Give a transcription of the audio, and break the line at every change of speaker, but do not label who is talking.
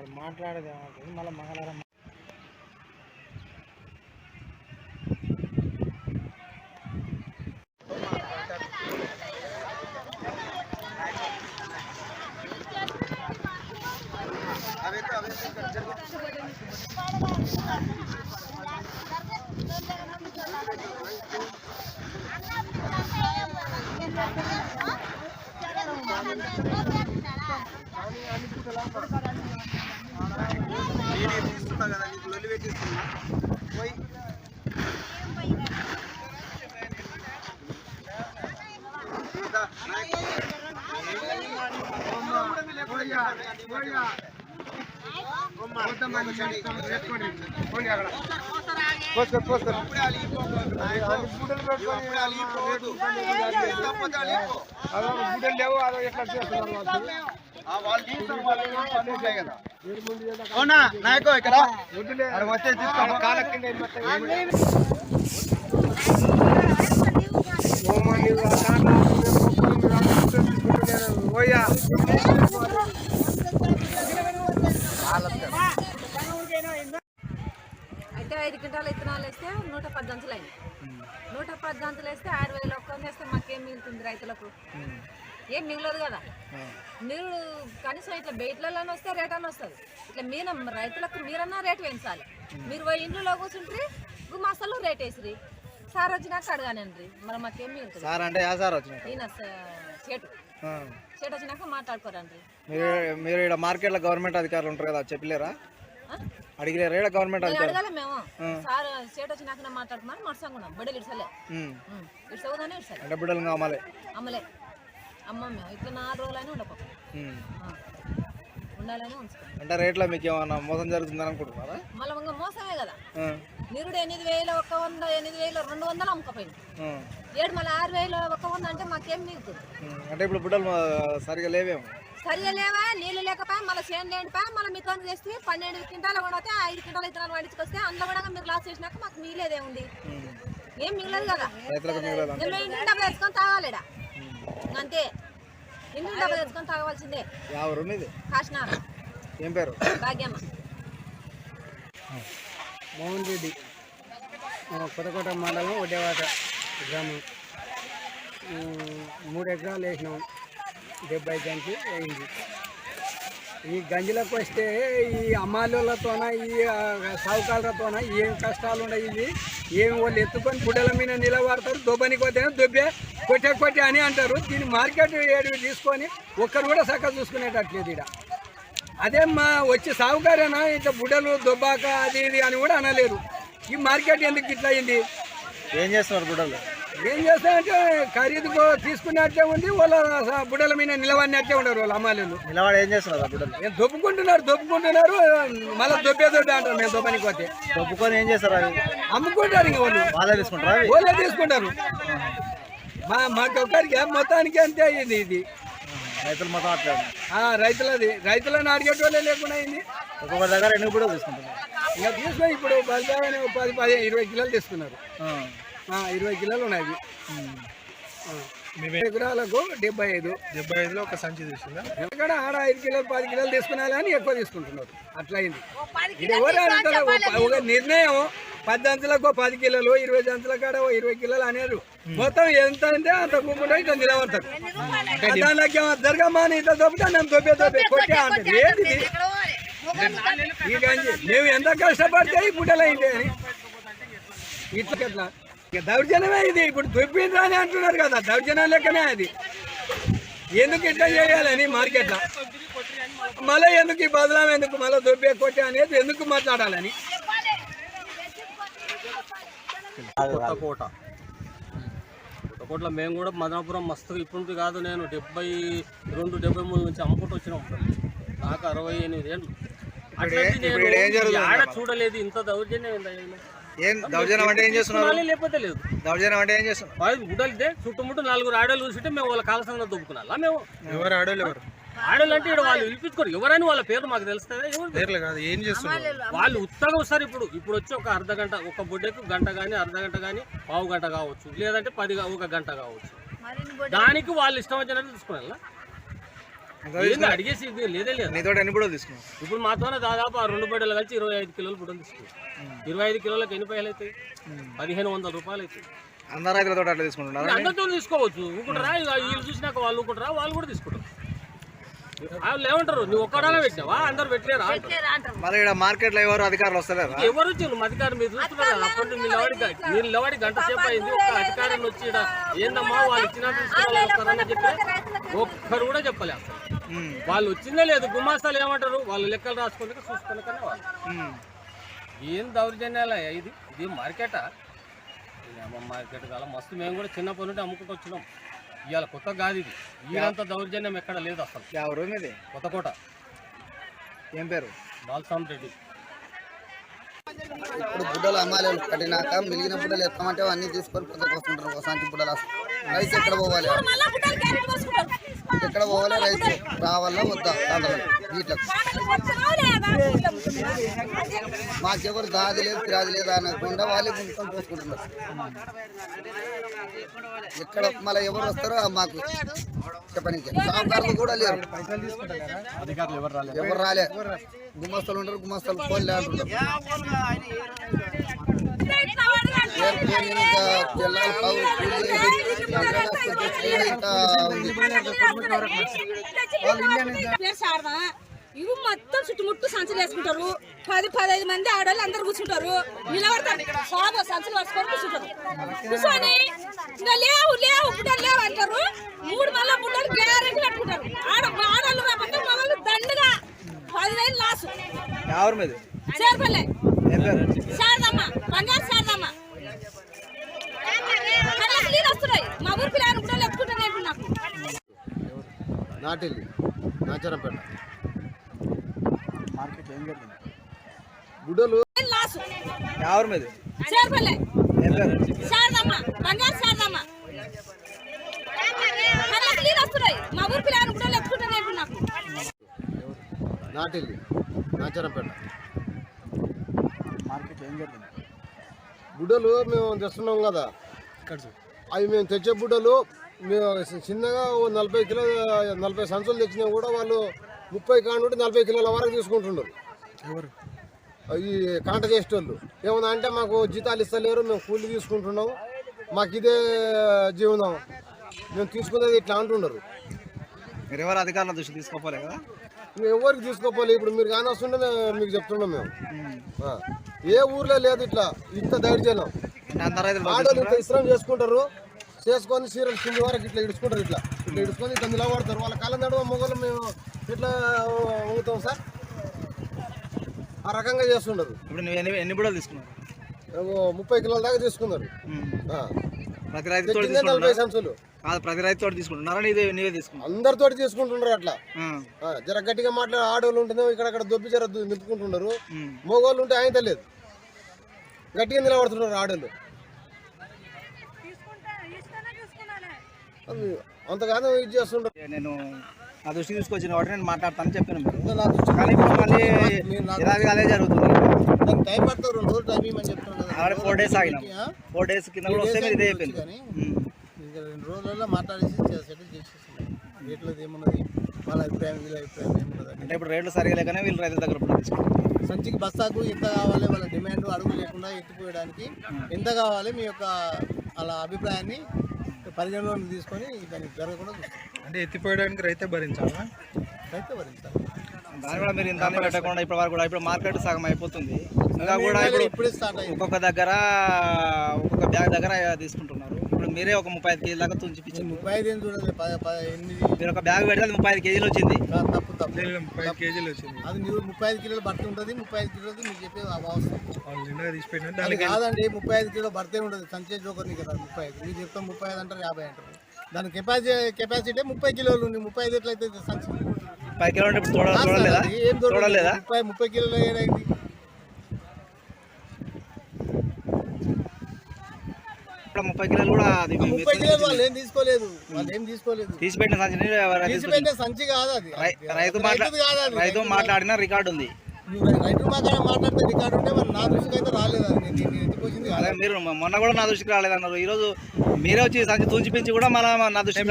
వాడు మాట్లాడేది ఏమవుతుంది మళ్ళీ మంగళవారం
నేను తీస్తున్నా కదా నీకు లొల్లి పెట్టిస్తున్నా పోయి ఇంకా నాయకు. పోయ్యా, పోయ్యా. పోతామని చెప్పుకోండి. పోండి అక్కడ. పోసుకో, పోసుకో. అప్పుడే అలిగిపోకు. నువ్వు అప్పుడే అలిగిపోవద్దు. తప్పదు అలిగిపో. ఆ, వాళ్ళు తీస్తారు, వాళ్ళు ఏమో పనులు ఉంటాయి కదా. అవునా నాయకో ఇక్కడ అక్కడ వచ్చే తీసుకో
కనీసం ఇట్లా బయటలలో వస్తే రేట్ అని వస్తుంది. ఇట్లా మీరు రైతులకు మీరన్నా రేటు పెంచాలి. మీరు పోయి ఇంట్లో కూర్చుంటే గుమాస్తలు రేట్ వేసిరి సార్ వచ్చినాక అడగానండి మరి మాకేం మిగులుతుంది?
సార్ అంటే సార్ వచ్చిన
ఈయన చేటు. చేటు వచ్చినాక మాట్లాడుకోరండి.
మీరు మీరు ఇక్కడ మార్కెట్లో గవర్నమెంట్ అధికారులు ఉంటారు కదా చెప్పలేరా? అడిగిలేరా ఇక్కడ గవర్నమెంట్ అధికారులు?
అడగాలి మేము. సార్ చేటు వచ్చినాక మాట్లాడుకున్నాను మర్సంగున్నాం బడలు ఇడ్సలే. ఇడ్సవుదానే ఇడ్సలే.
అంటే బిడ్డలు కావాలి
అమ్మలే. అమ్మ మేము ఇట్లా నాలుగు రోజులైనా ఉండకు.
ఉమ్.
ఉండాలని
అంటే రేట్లో మీకు ఏమన్నా మోసం జరుగుతుందని అనుకుంటున్నారా
మళ్ళీ ఇంకా మోసమే కదా. నిరుడు ఎనిమిది వేలు ఒక వంద ఎనిమిది వేలు రెండు వందలు అమ్ముకపోయింది. ఏడు మళ్ళీ ఆరు వేలు ఒక వంద అంటే మాకేం మిగులుతుంది.
ఉమ్. అంటే ఇప్పుడు బిడ్డలు సరిగా లేవేమో.
సరిగా లేవా? నీళ్ళు లేకపోయా? మళ్ళీ చేను లేనిపోయా? మళ్ళీ మీతో చేస్తే పన్నెండు క్వింటాలు కొడితే ఐదు క్వింటాలు ఇత్తనాలు పండించుకొస్తే అందులో కూడా మీరు లాస్ చేసినాక మాకు మిగిలేదేముంది
ఉమ్.
ఏం మిగలదు కదా.
మిగలదు
తాగాలిడా? అంతే. ఇంటి డబ్బు తెచ్చుకొని తాగవలసిందే.
యా ఊరు మీది
కాశనార
ఏం పేరు?
భాగ్యమ్మ.
మోహన్ రెడ్డి. కొత్తకోట మండలం ఒడ్డేవాట గ్రామం. మూడు ఎకరాలు వేసినాం. డెబ్బై గంజి అయింది ఈ గంజిలకు వస్తే ఈ అమ్మాయిలతోన ఈ ఆ, సావుకారులతోన ఏం కష్టాలు ఉన్నాయి ఇది ఏం వాళ్ళు ఎత్తుకొని గుడ్డల మీద నిలబడతారు దొబ్బనికి పోతేనే దొబ్బే కొట్టే కొట్టే అని అంటారు. దీన్ని మార్కెట్ ఏడు తీసుకొని ఒక్కరు కూడా చక్కగా చూసుకునేటట్లేదు ఇక్కడ అదే మా వచ్చి సాగుకారేనా ఇట్లా బుడ్డలు దొబ్బాక అది ఇది అని కూడా అనలేరు. ఈ మార్కెట్ ఎందుకు ఇట్లా అయింది?
ఏం చేస్తున్నారు బుడ్డలు
ఏం చేస్తారంటే ఖరీదు తీసుకున్నట్టే ఉంది వాళ్ళ బుడ్డల మీద నిలవన్నట్టే ఉండరు వాళ్ళ అమ్మాయిలు.
నిలబడి ఏం చేస్తున్నారు ఆ గుడ్డలు
ఏం దొబ్బుకుంటున్నారు దొబ్బుకుంటున్నారు మళ్ళీ దొబ్బే దొబ్బే అంటారు మేము దొబ్బనికి పోతే.
దొబ్బుకొని ఏం చేస్తారు
అమ్ముకుంటారు ఇంక వాళ్ళు.
వాళ్ళే తీసుకుంటారా
వాళ్ళే తీసుకుంటారు. మా మాకొక్కరికి మొత్తానికి అంతే అయింది ఇది.
రైతులు మొత్తం అట్లా
ఆ, రైతులది. రైతులను అడిగేటోళ్ళే లేకుండా అయింది.
ఒక్కొక్క దగ్గర ఎన్ని కూడా తీసుకుంటున్నారు?
ఇంకా తీసుకొని ఇప్పుడు పది పది ఇరవై కిలోలు తీసుకున్నారు. ఇరవై కిలోలు ఉన్నాయి. ఎకరాలకు డెబ్బై ఐదు.
డెబ్బై ఐదులో ఒక సంచి తీసుకుందా
ఎక్కడ ఆడ ఐదు కిలోలు పది కిలోలు తీసుకున్నా అని ఎక్కువ తీసుకుంటున్నారు. అట్లా అయింది ఇది ఎవరు? ఒక- నిర్ణయం. పది అంచులకు ఓ పది కిలోలు ఇరవై అంచుల కాడ ఓ ఇరవై కిలోలు అనేది మొత్తం ఎంత అంటే అంత గుమ్ముంటే ఇట్లా నిలబడతారు. దానికి అని ఇట్లా దొబ్బితే నేను దొబ్బే దొబ్బే కొట్టే? ఈ గంజి మేము ఎంత కష్టపడితే ఈ అయింది అని. ఇట్లా ఎట్లా? ఇక దౌర్జన్యమే ఇది. ఇప్పుడు దొబ్బిండ్రా అని అంటున్నారు కదా దౌర్జన్యం లెక్కనే అది. ఎందుకు ఇట్లా చేయాలని మార్కెట్లో? మళ్ళీ ఎందుకు ఈ బదలాం ఎందుకు? మళ్ళీ దొబ్బే కొట్టే అనేది ఎందుకు మాట్లాడాలని?
కొత్తకోట కొత్తకోటలో మేము కూడా మదనాపురం మస్తు ఇప్పుడు కాదు నేను డెబ్బై రెండు డెబ్బై మూడు నుంచి అమ్ముకుంటూ వచ్చినాం నాకు అరవై ఎనిమిది ఏళ్ళు. చూడలేదు ఇంత దౌర్జన్యం?
ఏం దౌర్జన్యం అంటే ఏం చేస్తున్నారు?
లేకపోతే లేదు.
దౌర్జన్యం అంటే ఏం చేస్తున్నారు?
వాళ్ళు గుడ్డలితే చుట్టుముట్టు నలుగురు ఆడలు చూసింటే మేము వాళ్ళ కాలసంగా దొబ్బుకున్నాలా మేము?
ఎవరు ఆడోళ్ళు ఎవరు?
ఆడలు అంటే ఇక్కడ వాళ్ళు పిలిపించుకోరు ఎవరైనా వాళ్ళ పేరు మాకు తెలుస్తుంది ఎవరు?
పేర్లు కాదు ఏం చేస్తున్నారు?
వాళ్ళు ఉత్తగా వస్తారు ఇప్పుడు. ఇప్పుడు వచ్చి ఒక అర్ధ గంట ఒక బుడ్డకు గంట కానీ అర్ధ గంట కానీ పావు గంట కావచ్చు. లేదంటే పది ఒక గంట కావచ్చు. దానికి వాళ్ళు ఇష్టం వచ్చినట్టు తీసుకున్నా అడిగేసి లేదే లేదు.
నీతో ఎన్ని బుడలు తీసుకున్నావు.
ఇప్పుడు మాతోనే దాదాపు ఆ రెండు బడ్డలు కలిసి ఇరవై ఐదు కిలోలు బుడ్డలు తీసుకున్నాం ఇరవై ఐదు కిలోలకు ఎన్ని పైలు అవుతాయి? పదిహేను వందల రూపాయలు అవుతాయి.
అందరు రైతులతో అట్లా తీసుకుంటున్నారు?
అందరితో తీసుకోవచ్చు. ఊకుంటారా ఇక వీళ్ళు చూసినాక వాళ్ళు ఊకుంటారా వాళ్ళు కూడా తీసుకుంటారు. వాళ్ళు ఏమంటారు నువ్వు ఒక్కడానే పెట్టినావా? అందరు పెట్టలేరా.
మరి ఇక్కడ మార్కెట్లో ఎవరు అధికారులు వస్తలేరా?
ఎవరు వచ్చారు అధికారం మీరు చూస్తున్నారు? అప్పటి మీరు నిలబడి మీరు నిలబడి గంట సేపు అయింది. ఒక అధికారం వచ్చి ఈడ ఏందమ్మా? వాళ్ళు ఇచ్చినట్టు తీసుకోవాలి వస్తారని చెప్పి ఒక్కరు కూడా చెప్పలే వాళ్ళు వచ్చిందే లేదు. గుమాస్తాలు ఏమంటారు? వాళ్ళు లెక్కలు రాసుకుని చూసుకుని కానీ వాళ్ళు. ఏం దౌర్జన్యాల ఇది? ఇది మార్కెటా మార్కెట్ కాల మస్తు. మేము కూడా చిన్నప్పటి నుండి అమ్ముకుంటూ వచ్చినాం. ఇవాళ కొత్త కాదు ఇది. ఈడంత దౌర్జన్యం ఎక్కడ లేదు అసలు.
ఎవరు
కొత్తకోట.
ఏం పేరు?
బాలస్వామి రెడ్డి
ఇప్పుడు బుడ్డలు అమ్మాలి కట్టినాక మిగిలిన బుడ్డలు ఎత్తామంటే అన్ని తీసుకొని పొద్దుకు వస్తుంటారు ఒక సంచి బుడ్డలు రైతు ఎక్కడ పోవాలి? ఎక్కడ పోవాలి రైతు? రావాలా వద్దా? దాంట్లో వీటికి మాకెవరు దాది లేదు తిరాది లేదు అనకుండా వాళ్ళే గుంపుకొని పోసుకుంటున్నారు. ఎక్కడ మళ్ళీ ఎవరు వస్తారో మాకు చెప్పనీకి సాగుకారులు కూడా లేరు ఎవరు రాలే గుమస్తలు ఉంటారు గుమస్తలు పోలే అంటున్నారు రేపు నేను ఇంకా
ఇవి మొత్తం చుట్టుముట్టు సంచులు వేసుకుంటారు. పది పదహైదు మంది ఆడవాళ్ళు అందరు కూర్చుంటారు. నిలబడతారు. సాగు సంచులు పట్టుకొని కూర్చుంటారు. కూర్చొని ఇంకా లేవు లేవు బుడ్డలు లేవు అంటారు. మూడు మళ్ళా బుడ్డలు గ్యారెంటీ పెట్టుకుంటారు. ఆడ ఆడవాళ్ళు రాబట్టి మగవాళ్ళు దండుగా. పదివేలు లాసు
ఎవరు మీది? పేరు?
శారదమ్మ. బంగారు శారదమ్మ. నీళ్ళు వస్తున్నాయి. మా ఊరి పిల్లలు బుడ్డలు ఎత్తుకుంటానే నాకు.
నాటిల్లి నాచారంపేట. నాటిల్లి నాచారంపేట.
మార్కెట్ ఏం జరిగింది
బుడ్డలు మేము తెస్తున్నాం కదా. అవి మేము తెచ్చే బుడ్డలు మేము చిన్నగా ఓ నలభై కిలో నలభై సంచులు తెచ్చినా కూడా వాళ్ళు ముప్పై కాడ నుండి నలభై కిలోల వరకు తీసుకుంటున్నారు
ఎవరు?
ఈ కాంట చేసేటోళ్ళు. ఏమన్నా అంటే మాకు జీతాలు ఇస్తలేరు మేము కూలి తీసుకుంటున్నాం. మాకు ఇదే జీవనం. మేము తీసుకునేది ఇట్లా అంటున్నారు
మీరు ఎవరు అధికారుల దృష్టి తీసుకోపోలే కదా?
మేము ఎవరికి తీసుకోపోలే ఇప్పుడు మీరు కానీ వస్తుంటే మేము మీకు చెప్తున్నాం మేము. ఆ. ఏ ఊర్లో లేదు ఇట్లా ఇంత దౌర్జన్యం.
అంటే అందరు
ఆడోళ్ళు ఇంత ఇస్త్రం చేసుకుంటారు. చేసుకొని సీరియల్ కింది వరకు ఇట్లా ఇడుచుకుంటారు ఇట్లా. ఇట్లా ఇడుచుకొని ఇట్లా నిలబడతారు. వాళ్ళ కాళ్ళ నడువ మొగలు మేము ఇట్లా ఊగుతాం సార్? ఆ రకంగా చేస్తుంటారు
ఇప్పుడు నువ్వు ఎన్ని ఎన్ని బుడలు తీసుకున్నావు
ముప్పై కిలోల దాకా తీసుకున్నారు. ఆ.
ప్రతి రైతు తోటి
నలభై
తీసుకుంటున్నారా
సంచులు.
కాదు ప్రతి రైతు తోటి తీసుకుంటున్నారా? నీదే నీవే తీసుకున్నావు
అందరితోటి తీసుకుంటున్నారు అట్లా. ఆ, జర గట్టిగా మాట్లాడే ఆడవాళ్ళు ఉంటేనే ఇక్కడ దొబ్బి జర దు- నింపుకుంటున్నారు మగవాళ్ళు ఉంటే ఆయన తెలియదు. గట్టిగా నిలబడుతున్నారు ఆడవాళ్ళు అది అంతగానో ఇది చేస్తుంటారు
నేను నా దృష్టి తీసుకొచ్చిన వాటి నేను మాట్లాడతానని చెప్పాను మీరు. కానీ ఇప్పుడు మళ్ళీ ఇలాగే అదే జరుగుతుంది.
టైం పడుతుంది రెండు రోజులు టైం ఇవ్వమని చెప్తున్నాను
ఫోర్ డేస్ ఆగినాం. ఫోర్ డేస్ కింద కూడా వస్తే మీరు ఇదే చెప్పింది.
ఇంకా రెండు రోజులలో మాట్లాడేసి సెటిల్ చేసేస్తున్నాం. రేట్లో ఏమున్నది? వాళ్ళ అభిప్రాయం వీళ్ళ అభిప్రాయం ఏమున్నది?
అంటే ఇప్పుడు రేట్లు సరిగా లేకనే వీళ్ళు రైతుల దగ్గర
సంచికి బస్తాకు ఎంత కావాలి? వాళ్ళ డిమాండ్ అడుగు లేకుండా ఎత్తిపోయడానికి ఎంత కావాలి? మీ యొక్క వాళ్ళ అభిప్రాయాన్ని పరిగణలోకి తీసుకొని దానికి జరగకుండా చూస్తాం.
అంటే ఎత్తిపోయడానికి రైతే భరించాలా?
అయితే భరించాలి.
దాని కూడా మీరు ఇంత పెట్టకుండా ఇప్పటి వరకు కూడా ఇప్పుడు మార్కెట్ సగం అయిపోతుంది. ఇంకా కూడా ఇప్పుడు
ఇప్పుడే
ఒక్కొక్క దగ్గర ఒక్కొక్క బ్యాగ్ దగ్గర తీసుకుంటున్నారు. ఇప్పుడు మీరే ఒక ముప్పై ఐదు కేజీల దాకా తుంచిపించారు
ముప్పై ఐదు ఏం చూడండి
మీరు ఒక బ్యాగ్ పెడితే అది ముప్పై ఐదు కేజీలు వచ్చింది.
తప్పు తప్పు.
ముప్పై ఐదు కేజీలు వచ్చింది.
అది నువ్వు ముప్పై ఐదు కిలోలు బట్ట ఉంటుంది ముప్పై ఐదు కిలోలు మీకు చెప్పే అవసరం కాదండి ముప్పై ఐదు కిలో భర్తే ఉంటుంది సంచే జోకర్ నీకు ముప్పై ఐదు. మీరు చెప్తాం ముప్పై ఐదు అంటారు యాభై అంటారు. దాని కెపాసిటీ కెపాసిటీ ముప్పై కిలోలు ఉంది. ముప్పై ఐదు ఎట్లయితే సంచి
పది కిలో అంటే ఇప్పుడు చూడ
కాదు సార్
చూడలేదా
అది ఏం దొరకదు.
చూడలేదా
ముప్పై ముప్పై కిలోలు
ఇప్పుడు ముప్పై కిలోలు కూడా అది
ముప్పై కిలోలు వాళ్ళు ఏం తీసుకోలేదు. వాళ్ళు ఏం తీసుకోలేదు.
తీసిపెట్టిన సంచిని ఎవరైతే
తీసిపెట్టే సంచి కాదు అది.
రైతు. రైతు మాట్లాడిన రికార్డు ఉంది.
రైతు మాట్లాడ మాట్లాడితే రికార్డు ఉంటే మరి నా దృష్టికి అయితే రాలేదు అది. నేను
అదే మీరు మొన్న కూడా నా దృష్టికి రాలేదన్నారు. ఈరోజు మీరే వచ్చి సంచి తుంచిపించి కూడా మన నా దృష్టికి